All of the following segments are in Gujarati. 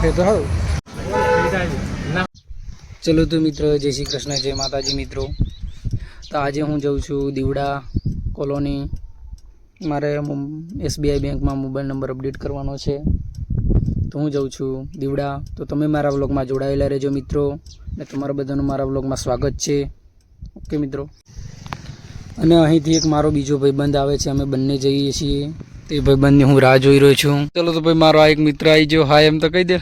એ તો હારું. ચલો તો મિત્રો, જય શ્રી કૃષ્ણ, જય માતાજી મિત્રો. તો આજે હું જઉં છું દીવડા કોલોની. મારે એસબીઆઈ બેંકમાં મોબાઈલ નંબર અપડેટ કરવાનો છે. તો હું જઉં છું દીવડા. તો તમે મારા વ્લોગમાં જોડાયેલા રહેજો મિત્રો. અને તમારા બધાનું મારા વ્લોગમાં સ્વાગત છે. ઓકે મિત્રો. અને અહીંથી એક મારો બીજો ભાઈબંધ આવે છે. અમે બંને જઈએ છીએ. તે બંને હું રાહ જોઈ રહ્યો છું. ચલો તો ભાઈ મારો આ એક મિત્ર આવી ગયો. હા એમ તો કહી દે.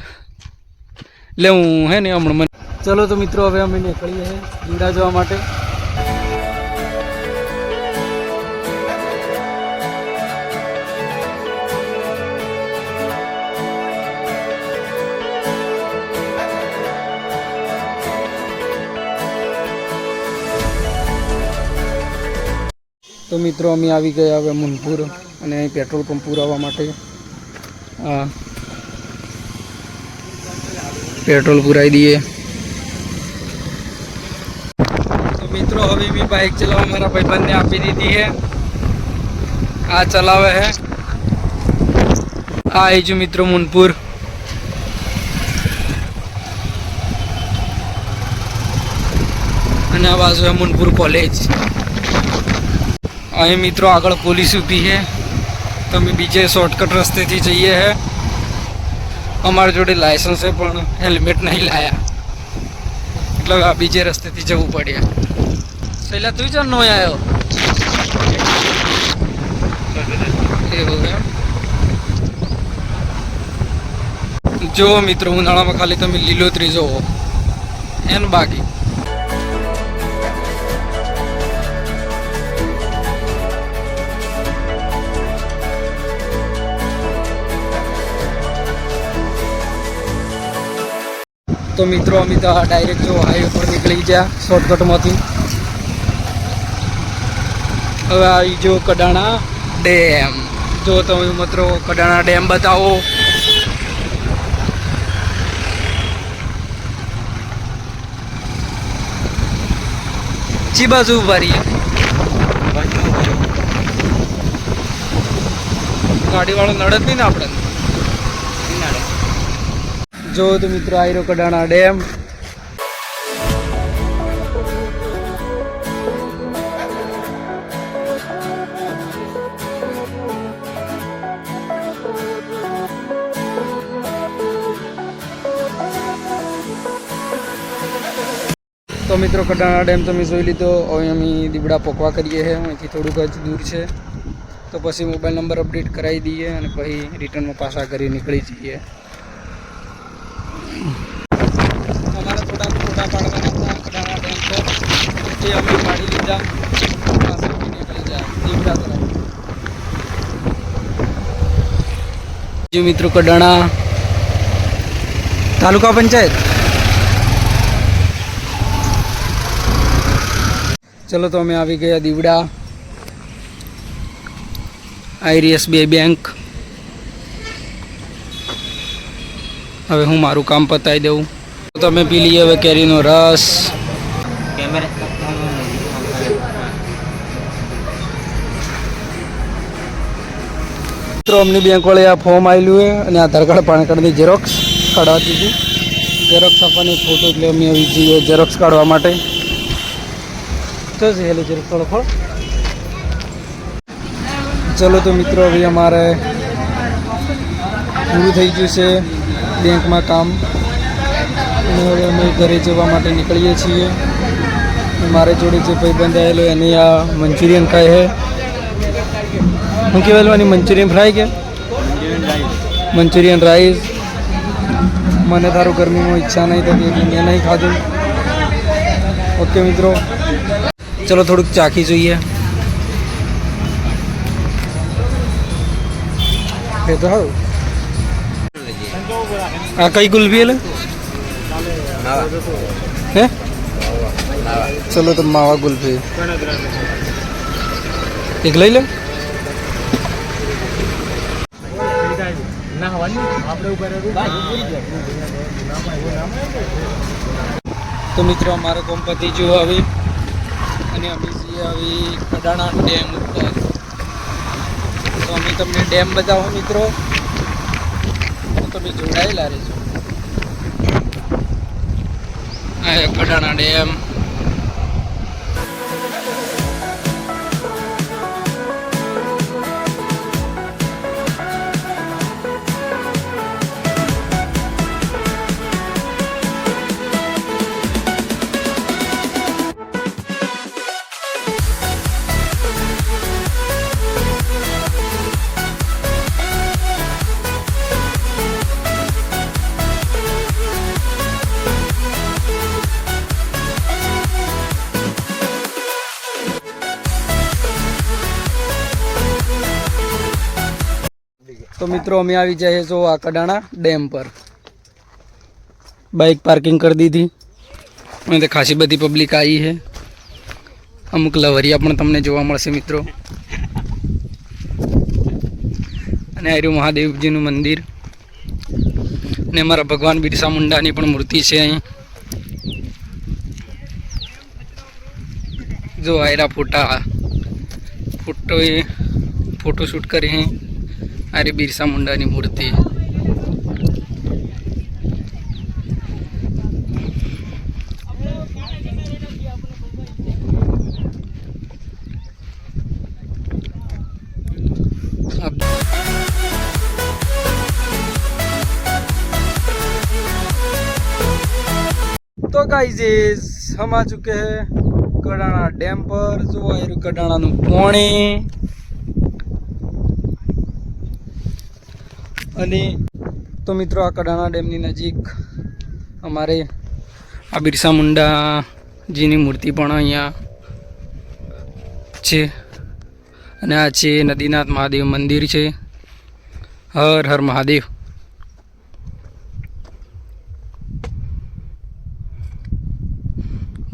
એટલે હું હે ને હમણાં મને. ચલો તો મિત્રો હવે અમે નીકળીએ છીએ જવા માટે. તો મિત્રો અમે આવી ગયા હવે મુનપુર. અને અહીં પેટ્રોલ પંપ પુરાવવા માટે આ પેટ્રોલ પુરાવી દઈએ. તો મિત્રો, હવે મેં બાઇક ચલાવવા મારા ભાઈબંધને આપી દીધી છે. આ ચલાવે છે. આ આવી છું મિત્રો મુનપુર. અને આ બાજુ મુનપુર કોલેજ અહીં મિત્રો આગળ પોલીસ ઊભી છે. તમે બીજે શોર્ટકટ રસ્તેથી જઈએ હે. અમારા જોડે લાયસન્સ છે, પણ હેલ્મેટ નહીં લાયા. એટલે આ બીજે રસ્તેથી જવું પડ્યા પહેલાં તું ચાલ નો આવ્યો એવું એમ? જો મિત્રો, ઉનાળામાં ખાલી તમે લીલોતરી જોવો. એન બાકી. તો મિત્રો અમે તો ડાયરેક્ટ જો હાઈવે પર નીકળી ગયા શોર્ટકટમાંથી હવે આવી જો કડાણા ડેમ. જો તમે મિત્રો કડાણા ડેમ બતાવો. ચી બાજુ ઉભારી રહીએ. ગાડી વાળો નડત નહીં ને આપણે. જો તો મિત્રો આયરો કડાણા ડેમ. તો મિત્રો કડાણા ડેમ તમે જોઈ લીધો. હવે અમે દીવડા પોકવા કરીએ છીએ. અહીંથી થોડુંક જ દૂર છે. તો પછી મોબાઈલ નંબર અપડેટ કરાવી દઈએ અને પછી રિટર્નમાં પાછા કરી નીકળી જઈએ અમારે થોડા ફોટા પાડવાના હતા કડાણા ડેમ પર અમે પાડી લીધા. મિત્રો, કડાણા તાલુકા પંચાયત. ચલો તો અમે આવી ગયા દીવડા. બે બેંક. હવે હું મારું કામ પતાવી દઉં. તો તમે પી લઈએ હવે કેરીનો રસ. મિત્રો, અમની બેંક વાળે આ ફોર્મ આવેલું છે અને આધાર કાર્ડ, પાન કાર્ડની ઝેરોક્સ કાઢવા દીધી. ઝેરોક્સ આપવાની ફોટો એટલે અમે આવી જઈએ ઝેરોક્સ કાઢવા માટે. છે હેલો ઝેરોક્સ કાઢો ખોળ ચલો તો મિત્રો, હવે અમારે પૂરું થઈ ગયું છે બેંકમાં કામ. અને હવે અમે ઘરે જવા માટે નીકળીએ છીએ. મારે જોડે જે ભાઈબંધ આવેલો એની આ મંચુરિયન ખાય છે. શું કહેવાય મંચુરિયન ફ્રાય કે મંચુરિયન રાઈસ મને તારું ગરમીમાં ઈચ્છા નહીં થતી એટલે મેં નહીં ખાધું ઓકે મિત્રો ચલો થોડુંક ચાખી જોઈએ એ તો હારું આ કઈ ગુલબી એટલે હે ચલો તો માવા ગુલ્ફી એક લઈ લે તો મિત્રો, અમારો ગણપતિ જુઓ આવી અને અમે આવી કડાણા ડેમ ઉપર. તો અમે તમને ડેમ બતાવો મિત્રો. તમે જોડાયેલા રહેજો. આ કડાણા ડેમ. તો મિત્રો, અમે આવી જઈએ છો આ કડાણા ડેમ પર. બાઇક પાર્કિંગ કરી દીધી. અને તે ખાસી બધી પબ્લિક આવી છે. અમુક લવરિયા પણ તમને જોવા મળશે મિત્રો. અને આર્યું મહાદેવજીનું મંદિર. અને અમારા ભગવાન બિરસા મુંડાની પણ મૂર્તિ છે અહીં. જો આયરા ફોટા. ફોટો ફોટોશૂટ કરી શૂટ કરી અરે બિરસા મુંડાની મૂર્તિ. તો ગાઈઝ સમા ચૂકે કડાણા ડેમ પર. જોવા કડાણાનું પોણી. અને તો મિત્રો આ કડાણા ડેમની નજીક અમારે આ બિરસા મુંડાજીની મૂર્તિ પણ અહીંયા છે. અને આ છે નદીનાથ મહાદેવ મંદિર છે. હર હર મહાદેવ.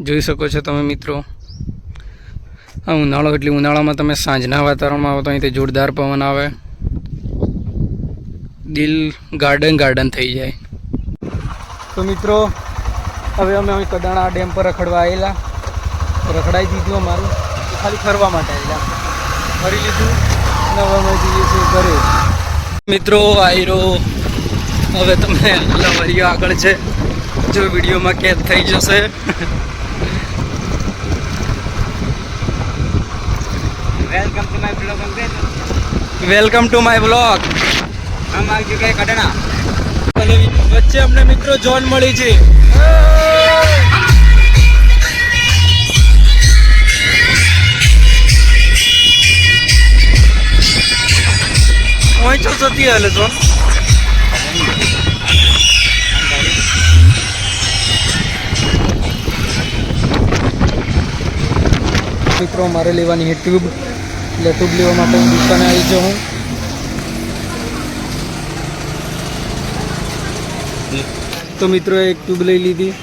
જોઈ શકો છો તમે મિત્રો, આ ઉનાળો, એટલે ઉનાળામાં તમે સાંજના વાતાવરણમાં આવો તો અહીંથી જોરદાર પવન આવે. દિલ ગાર્ડન ગાર્ડન થઈ જાય. તો મિત્રો હવે અમે અહીં કડાણા ડેમ પર રખડવા આવેલા. રખડાઈ દીધું અમારું. ખાલી ફરવા માટે આવેલા. ફરી લીધું. અને હવે અમે જઈએ છીએ ઘરે. મિત્રો આયરો. હવે તમને લવરિયો આગળ છે. જો વિડીયોમાં કેદ થઈ જશે. Welcome to my blog welcome to my blog આમ આવી જગ્યાએ કડણા વચ્ચે અમને મિત્રો જોન મળી છે. પહોંચો સતી હાલે જોન મિત્રો, મારે લેવાની ટ્યુબ એટલે ટ્યુબ લેવા માટે દુકાને આવી જાઉં. તો મિત્રો એક ટ્યુબ લઈ લીધી.